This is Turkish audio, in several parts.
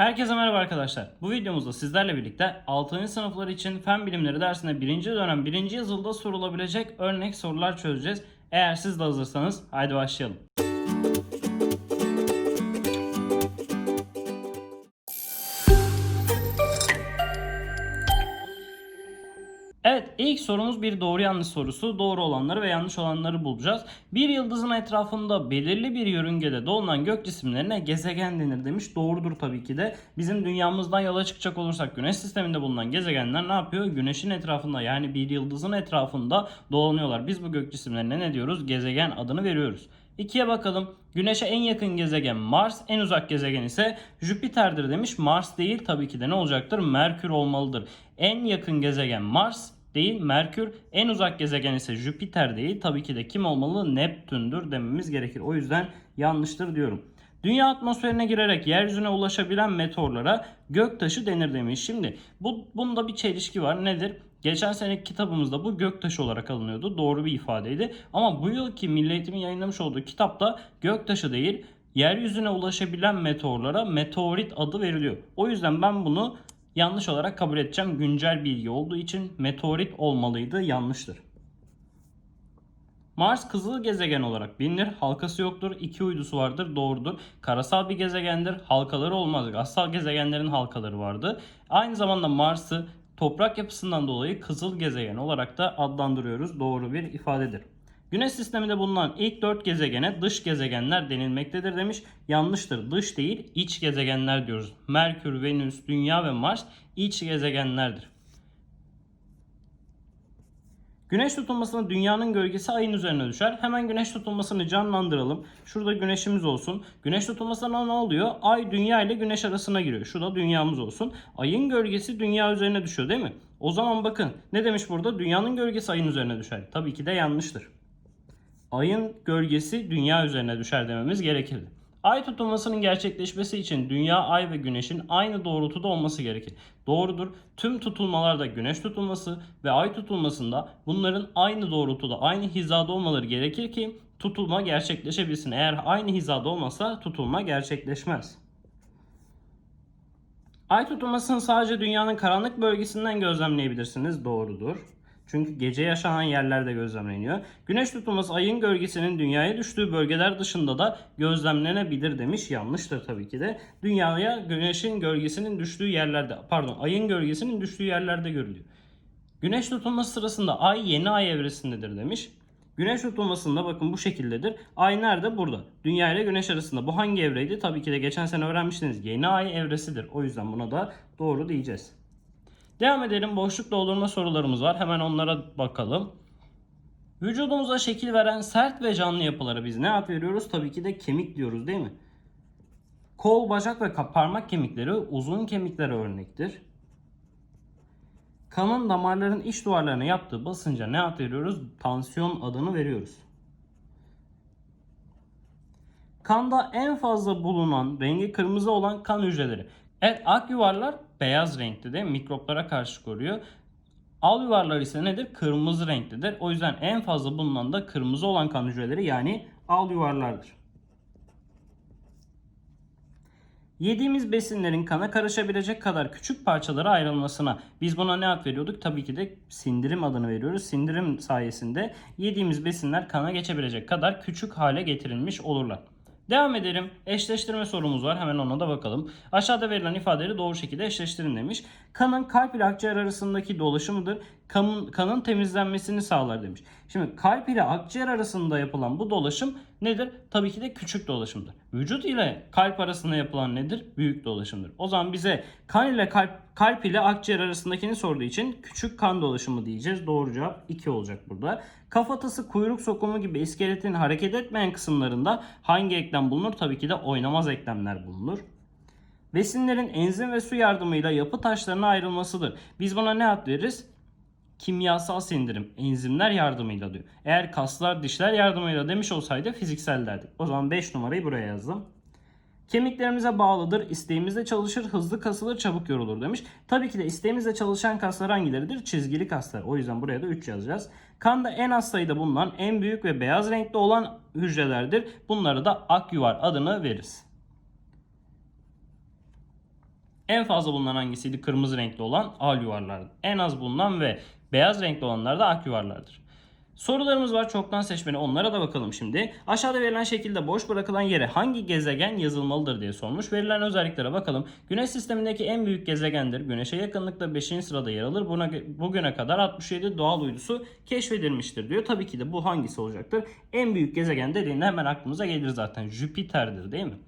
Herkese merhaba arkadaşlar. Bu videomuzda sizlerle birlikte 6. sınıflar için fen bilimleri dersinde 1. dönem 1. yazılıda sorulabilecek örnek sorular çözeceğiz. Eğer siz de hazırsanız haydi başlayalım. İlk sorumuz bir doğru yanlış sorusu. Doğru olanları ve yanlış olanları bulacağız. Bir yıldızın etrafında belirli bir yörüngede dolanan gök cisimlerine gezegen denir demiş. Doğrudur tabii ki de. Bizim dünyamızdan yola çıkacak olursak güneş sisteminde bulunan gezegenler ne yapıyor? Güneşin etrafında yani bir yıldızın etrafında dolanıyorlar. Biz bu gök cisimlerine ne diyoruz? Gezegen adını veriyoruz. İkiye bakalım. Güneşe en yakın gezegen Mars, en uzak gezegen ise Jüpiter'dir demiş. Mars değil tabii ki de ne olacaktır? Merkür olmalıdır. En yakın gezegen Mars değil Merkür. En uzak gezegen ise Jüpiter değil. Tabii ki de kim olmalı? Neptün'dür dememiz gerekir. O yüzden yanlıştır diyorum. Dünya atmosferine girerek yeryüzüne ulaşabilen meteorlara göktaşı denir demiş. Şimdi bu bunda bir çelişki var. Nedir? Geçen seneki kitabımızda bu göktaşı olarak alınıyordu. Doğru bir ifadeydi. Ama bu yılki Milli Eğitim'in yayınlamış olduğu kitapta göktaşı değil, yeryüzüne ulaşabilen meteorlara meteorit adı veriliyor. O yüzden ben bunu yanlış olarak kabul edeceğim. Güncel bilgi olduğu için meteorit olmalıydı. Yanlıştır. Mars kızıl gezegen olarak bilinir. Halkası yoktur. iki uydusu vardır. Doğrudur. Karasal bir gezegendir. Halkaları olmaz. Gassal gezegenlerin halkaları vardı. Aynı zamanda Mars'ı toprak yapısından dolayı kızıl gezegen olarak da adlandırıyoruz. Doğru bir ifadedir. Güneş sisteminde bulunan ilk 4 gezegene dış gezegenler denilmektedir demiş. Yanlıştır. Dış değil, iç gezegenler diyoruz. Merkür, Venüs, Dünya ve Mars iç gezegenlerdir. Güneş tutulmasında dünyanın gölgesi ayın üzerine düşer. Hemen güneş tutulmasını canlandıralım. Şurada güneşimiz olsun. Güneş tutulmasında ne oluyor? Ay dünya ile güneş arasına giriyor. Şurada dünyamız olsun. Ayın gölgesi dünya üzerine düşüyor değil mi? O zaman bakın ne demiş burada? Dünyanın gölgesi ayın üzerine düşer. Tabii ki de yanlıştır. Ayın gölgesi dünya üzerine düşer dememiz gerekirdi. Ay tutulmasının gerçekleşmesi için dünya, ay ve güneşin aynı doğrultuda olması gerekir. Doğrudur. Tüm tutulmalarda güneş tutulması ve ay tutulmasında bunların aynı doğrultuda, aynı hizada olmaları gerekir ki tutulma gerçekleşebilsin. Eğer aynı hizada olmasa tutulma gerçekleşmez. Ay tutulmasını sadece dünyanın karanlık bölgesinden gözlemleyebilirsiniz. Doğrudur. Çünkü gece yaşanan yerlerde gözlemleniyor. Güneş tutulması ayın gölgesinin dünyaya düştüğü bölgeler dışında da gözlemlenebilir demiş. Yanlıştır tabii ki de. Dünyaya güneşin gölgesinin düştüğü yerlerde, pardon ayın gölgesinin düştüğü yerlerde görülüyor. Güneş tutulması sırasında ay yeni ay evresindedir demiş. Güneş tutulmasında bakın bu şekildedir. Ay nerede? Burada. Dünya ile güneş arasında. Bu hangi evreydi? Tabii ki de geçen sene öğrenmiştiniz. Yeni ay evresidir. O yüzden buna da doğru diyeceğiz. Devam edelim. Boşluk doldurma sorularımız var. Hemen onlara bakalım. Vücudumuza şekil veren sert ve canlı yapılara biz ne ad veriyoruz? Tabii ki de kemik diyoruz değil mi? Kol, bacak ve parmak kemikleri uzun kemiklere örnektir. Kanın damarların iç duvarlarına yaptığı basınca ne ad veriyoruz? Tansiyon adını veriyoruz. Kanda en fazla bulunan rengi kırmızı olan kan hücreleri. Evet ak yuvarlar beyaz renkte de mikroplara karşı koruyor. Al yuvarlar ise nedir? Kırmızı renklidir. O yüzden en fazla bulunan da kırmızı olan kan hücreleri yani al yuvarlardır. Yediğimiz besinlerin kana karışabilecek kadar küçük parçalara ayrılmasına biz buna ne ad veriyorduk? Tabii ki de sindirim adını veriyoruz. Sindirim sayesinde yediğimiz besinler kana geçebilecek kadar küçük hale getirilmiş olurlar. Devam edelim. Eşleştirme sorumuz var. Hemen ona da bakalım. Aşağıda verilen ifadeleri doğru şekilde eşleştirin demiş. Kanın kalp ile akciğer arasındaki dolaşımıdır. Kanın, kanın temizlenmesini sağlar demiş. Şimdi kalp ile akciğer arasında yapılan bu dolaşım nedir? Tabii ki de küçük dolaşımdır. Vücut ile kalp arasında yapılan nedir? Büyük dolaşımdır. O zaman bize kan ile kalp, kalp ile akciğer arasındakini sorduğu için küçük kan dolaşımı diyeceğiz. Doğru cevap 2 olacak burada. Kafatası, kuyruk sokumu gibi iskeletin hareket etmeyen kısımlarında hangi eklem bulunur? Tabii ki de oynamaz eklemler bulunur. Besinlerin enzim ve su yardımıyla yapı taşlarına ayrılmasıdır. Biz buna ne ad veririz? Kimyasal sindirim, enzimler yardımıyla diyor. Eğer kaslar, dişler yardımıyla demiş olsaydı fiziksel derdik. O zaman 5 numarayı buraya yazdım. Kemiklerimize bağlıdır. İsteğimizde çalışır, hızlı kasılır, çabuk yorulur demiş. Tabii ki de isteğimizde çalışan kaslar hangileridir? Çizgili kaslar. O yüzden buraya da 3 yazacağız. Kanda en az sayıda bulunan, en büyük ve beyaz renkte olan hücrelerdir. Bunları da ak yuvar adını veririz. En fazla bulunan hangisiydi? Kırmızı renkli olan al yuvarlardı. En az bulunan ve beyaz renkli olanlar da ak yuvarlardır. Sorularımız var çoktan seçmeli onlara da bakalım şimdi. Aşağıda verilen şekilde boş bırakılan yere hangi gezegen yazılmalıdır diye sormuş. Verilen özelliklere bakalım. Güneş sistemindeki en büyük gezegendir. Güneşe yakınlıkta 5. sırada yer alır. Buna, bugüne kadar 67 doğal uydusu keşfedilmiştir diyor. Tabii ki de bu hangisi olacaktır? En büyük gezegen dediğinde hemen aklımıza gelir zaten. Jüpiter'dir değil mi?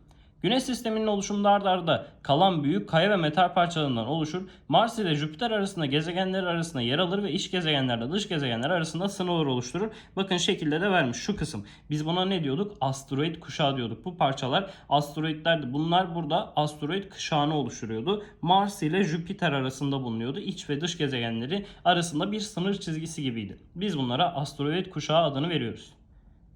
Güneş sisteminin oluşumunda ard arda kalan büyük kaya ve metal parçalarından oluşur. Mars ile Jüpiter arasında gezegenler arasında yer alır ve iç gezegenlerle dış gezegenler arasında sınırlar oluşturur. Bakın şekilde de vermiş şu kısım. Biz buna ne diyorduk? Asteroid kuşağı diyorduk. Bu parçalar asteroidlerdi. Bunlar burada asteroid kuşağını oluşturuyordu. Mars ile Jüpiter arasında bulunuyordu. İç ve dış gezegenleri arasında bir sınır çizgisi gibiydi. Biz bunlara asteroid kuşağı adını veriyoruz.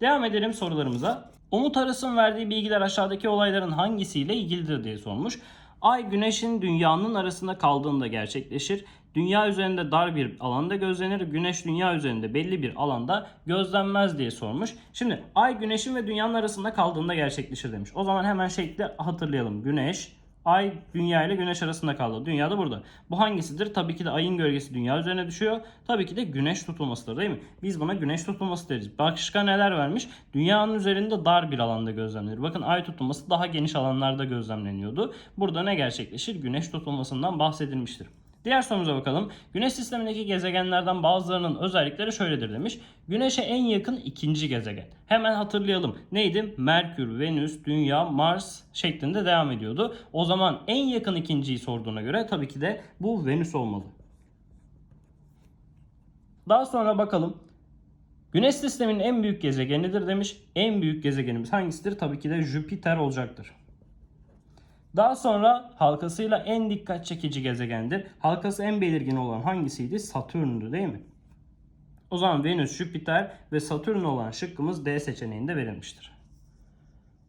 Devam edelim sorularımıza. Umut Aras'ın verdiği bilgiler aşağıdaki olayların hangisiyle ilgilidir diye sormuş. Ay güneşin dünyanın arasında kaldığında gerçekleşir. Dünya üzerinde dar bir alanda gözlenir. Güneş dünya üzerinde belli bir alanda gözlenmez diye sormuş. Şimdi ay güneşin ve dünyanın arasında kaldığında gerçekleşir demiş. O zaman hemen şekli hatırlayalım. Güneş, Ay dünya ile güneş arasında kaldı. Dünya da burada. Bu hangisidir? Tabii ki de ayın gölgesi dünya üzerine düşüyor. Tabii ki de güneş tutulmasıdır değil mi? Biz buna güneş tutulması deriz. Başka neler vermiş? Dünyanın üzerinde dar bir alanda gözlemlenir. Bakın ay tutulması daha geniş alanlarda gözlemleniyordu. Burada ne gerçekleşir? Güneş tutulmasından bahsedilmiştir. Diğer sorumuza bakalım. Güneş sistemindeki gezegenlerden bazılarının özellikleri şöyledir demiş. Güneşe en yakın ikinci gezegen. Hemen hatırlayalım. Neydi? Merkür, Venüs, Dünya, Mars şeklinde devam ediyordu. O zaman en yakın ikinciyi sorduğuna göre tabii ki de bu Venüs olmalı. Daha sonra bakalım. Güneş sisteminin en büyük gezegenidir demiş. En büyük gezegenimiz hangisidir? Tabii ki de Jüpiter olacaktır. Daha sonra halkasıyla en dikkat çekici gezegendir. Halkası en belirgin olan hangisiydi? Satürn'dü değil mi? O zaman Venüs, Jüpiter ve Satürn olan şıkkımız D seçeneğinde verilmiştir.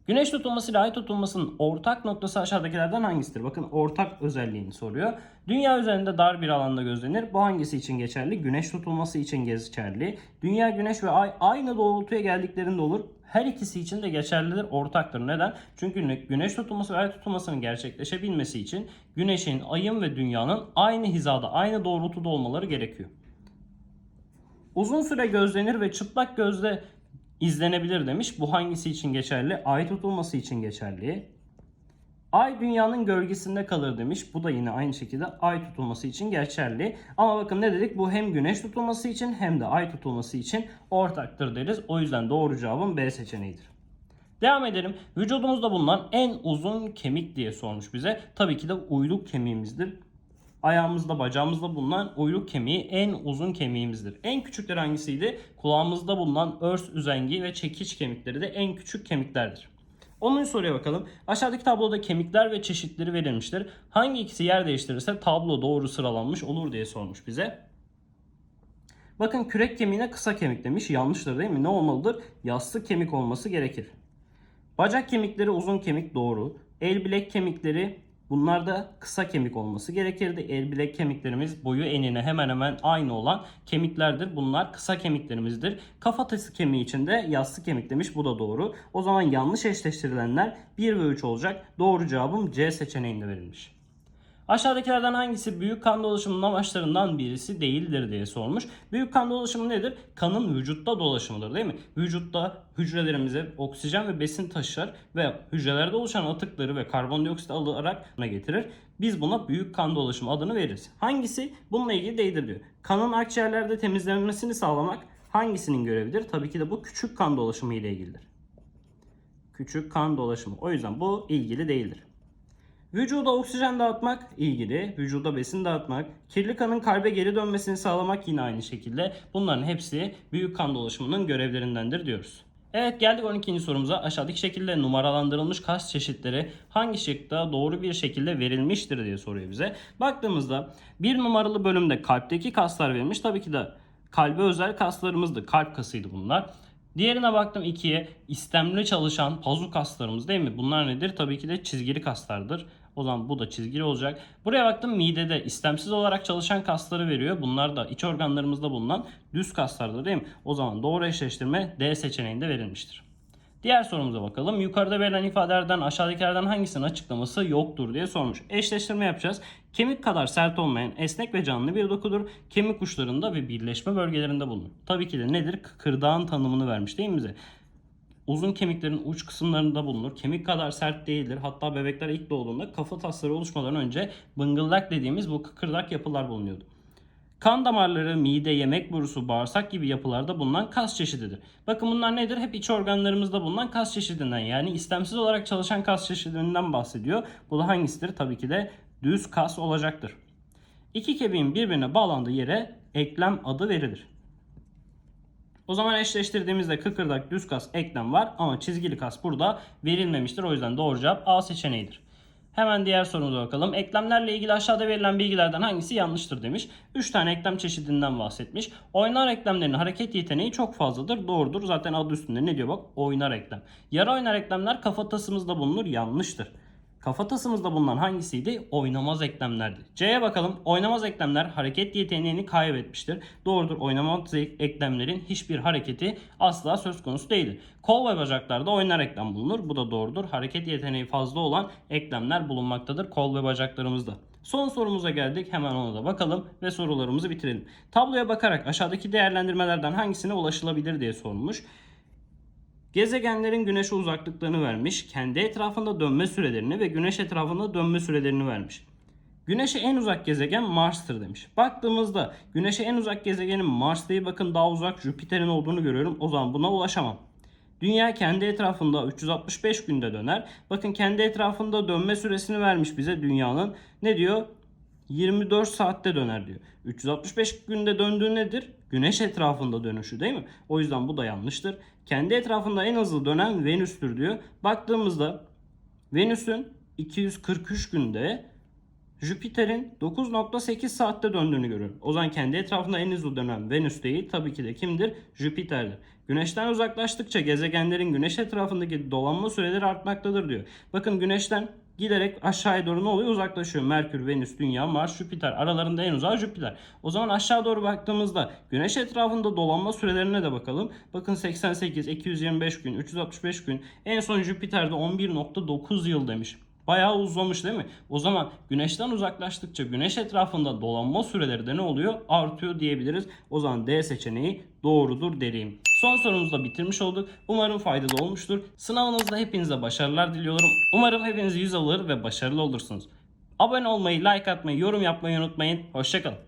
Güneş tutulması ile ay tutulmasının ortak noktası aşağıdakilerden hangisidir? Bakın ortak özelliğini soruyor. Dünya üzerinde dar bir alanda gözlenir. Bu hangisi için geçerli? Güneş tutulması için geçerli. Dünya, güneş ve ay aynı doğrultuya geldiklerinde olur. Her ikisi için de geçerlidir, ortaktır. Neden? Çünkü güneş tutulması ve ay tutulmasının gerçekleşebilmesi için güneşin, ayın ve dünyanın aynı hizada, aynı doğrultuda olmaları gerekiyor. Uzun süre gözlenir ve çıplak gözle izlenebilir demiş. Bu hangisi için geçerli? Ay tutulması için geçerli. Ay dünyanın gölgesinde kalır demiş. Bu da yine aynı şekilde ay tutulması için geçerli. Ama bakın ne dedik? Bu hem güneş tutulması için hem de ay tutulması için ortaktır deriz. O yüzden doğru cevabın B seçeneğidir. Devam edelim. Vücudumuzda bulunan en uzun kemik diye sormuş bize. Tabii ki de uyluk kemiğimizdir. Ayağımızda, bacağımızda bulunan uyluk kemiği en uzun kemiğimizdir. En küçükleri hangisiydi? Kulağımızda bulunan örs üzengi ve çekiç kemikleri de en küçük kemiklerdir. 10. soruya bakalım. Aşağıdaki tabloda kemikler ve çeşitleri verilmiştir. Hangi ikisi yer değiştirirse tablo doğru sıralanmış olur diye sormuş bize. Bakın kürek kemiğine kısa kemik demiş. Yanlıştır değil mi? Ne olmalıdır? Yastık kemik olması gerekir. Bacak kemikleri uzun kemik doğru. El bilek kemikleri bunlar da kısa kemik olması gerekirdi. El bilek kemiklerimiz boyu enine hemen hemen aynı olan kemiklerdir. Bunlar kısa kemiklerimizdir. Kafatası kemiği için de yassı kemik demiş. Bu da doğru. O zaman yanlış eşleştirilenler 1 ve 3 olacak. Doğru cevabım C seçeneğinde verilmiş. Aşağıdakilerden hangisi büyük kan dolaşımının amaçlarından birisi değildir diye sormuş. Büyük kan dolaşımı nedir? Kanın vücutta dolaşımıdır değil mi? Vücutta hücrelerimize oksijen ve besin taşır ve hücrelerde oluşan atıkları ve karbondioksit alarak ne getirir? Biz buna büyük kan dolaşımı adını veririz. Hangisi bununla ilgili değildir diyor. Kanın akciğerlerde temizlenmesini sağlamak hangisinin görevidir? Tabii ki de bu küçük kan dolaşımı ile ilgilidir. Küçük kan dolaşımı. O yüzden bu ilgili değildir. Vücuda oksijen dağıtmak ilgili, vücuda besin dağıtmak, kirli kanın kalbe geri dönmesini sağlamak yine aynı şekilde. Bunların hepsi büyük kan dolaşımının görevlerindendir diyoruz. Evet geldik 12. sorumuza. Aşağıdaki şekilde numaralandırılmış kas çeşitleri hangi şıkta doğru bir şekilde verilmiştir diye soruyor bize. Baktığımızda bir numaralı bölümde kalpteki kaslar verilmiş. Tabii ki de kalbe özel kaslarımızdı. Kalp kasıydı bunlar. Diğerine baktım 2'ye istemli çalışan pazu kaslarımız değil mi? Bunlar nedir? Tabii ki de çizgili kaslardır. O zaman bu da çizgili olacak. Buraya baktım midede istemsiz olarak çalışan kasları veriyor. Bunlar da iç organlarımızda bulunan düz kaslardır değil mi? O zaman doğru eşleştirme D seçeneğinde verilmiştir. Diğer sorumuza bakalım. Yukarıda verilen ifadelerden aşağıdakilerden hangisinin açıklaması yoktur diye sormuş. Eşleştirme yapacağız. Kemik kadar sert olmayan esnek ve canlı bir dokudur. Kemik uçlarında ve birleşme bölgelerinde bulunur. Tabii ki de nedir? Kıkırdağın tanımını vermiş değil mi bize? Uzun kemiklerin uç kısımlarında bulunur. Kemik kadar sert değildir. Hatta bebekler ilk doğduğunda kafa tasları oluşmadan önce bıngıldak dediğimiz bu kıkırdak yapılar bulunuyordu. Kan damarları, mide, yemek borusu, bağırsak gibi yapılarda bulunan kas çeşididir. Bakın bunlar nedir? Hep iç organlarımızda bulunan kas çeşidinden yani istemsiz olarak çalışan kas çeşidinden bahsediyor. Bu da hangisidir? Tabii ki de düz kas olacaktır. İki kemiğin birbirine bağlandığı yere eklem adı verilir. O zaman eşleştirdiğimizde kıkırdak, düz kas, eklem var ama çizgili kas burada verilmemiştir. O yüzden doğru cevap A seçeneğidir. Hemen diğer sorumuza bakalım. Eklemlerle ilgili aşağıda verilen bilgilerden hangisi yanlıştır demiş. 3 tane eklem çeşidinden bahsetmiş. Oynar eklemlerin hareket yeteneği çok fazladır. Doğrudur. Zaten adı üstünde ne diyor bak? Oynar eklem. Yarı oynar eklemler kafatasımızda bulunur. Yanlıştır. Kafatasımızda bulunan hangisiydi? Oynamaz eklemlerdi. C'ye bakalım. Oynamaz eklemler hareket yeteneğini kaybetmiştir. Doğrudur. Oynamaz eklemlerin hiçbir hareketi asla söz konusu değildir. Kol ve bacaklarda oynar eklem bulunur. Bu da doğrudur. Hareket yeteneği fazla olan eklemler bulunmaktadır kol ve bacaklarımızda. Son sorumuza geldik. Hemen ona da bakalım ve sorularımızı bitirelim. Tabloya bakarak aşağıdaki değerlendirmelerden hangisine ulaşılabilir diye sormuş. Gezegenlerin güneşe uzaklıklarını vermiş, kendi etrafında dönme sürelerini ve güneş etrafında dönme sürelerini vermiş. Güneşe en uzak gezegen Mars'tır demiş. Baktığımızda Güneşe en uzak gezegenin Mars değil bakın daha uzak Jüpiter'in olduğunu görüyorum. O zaman buna ulaşamam. Dünya kendi etrafında 365 günde döner. Bakın kendi etrafında dönme süresini vermiş bize dünyanın. Ne diyor? 24 saatte döner diyor. 365 günde döndüğü nedir? Güneş etrafında dönüşü değil mi? O yüzden bu da yanlıştır. Kendi etrafında en hızlı dönen Venüs'tür diyor. Baktığımızda Venüs'ün 243 günde Jüpiter'in 9.8 saatte döndüğünü görüyorum. O zaman kendi etrafında en hızlı dönen Venüs değil tabii ki de kimdir? Jüpiter'dir. Güneşten uzaklaştıkça gezegenlerin güneş etrafındaki dolanma süreleri artmaktadır diyor. Bakın güneşten giderek aşağıya doğru ne oluyor? Uzaklaşıyor. Merkür, Venüs, Dünya, Mars, Jüpiter. Aralarında en uzağı Jüpiter. O zaman aşağı doğru baktığımızda güneş etrafında dolanma sürelerine de bakalım. Bakın 88, 225 gün, 365 gün. En son Jüpiter'de 11.9 yıl demiş. Bayağı uzamış değil mi? O zaman güneşten uzaklaştıkça güneş etrafında dolanma süreleri de ne oluyor? Artıyor diyebiliriz. O zaman D seçeneği doğrudur derim. Son sorumuzu da bitirmiş olduk. Umarım faydalı olmuştur. Sınavınızda hepinize başarılar diliyorum. Umarım hepiniz 100 alır ve başarılı olursunuz. Abone olmayı, like atmayı, yorum yapmayı unutmayın. Hoşçakalın.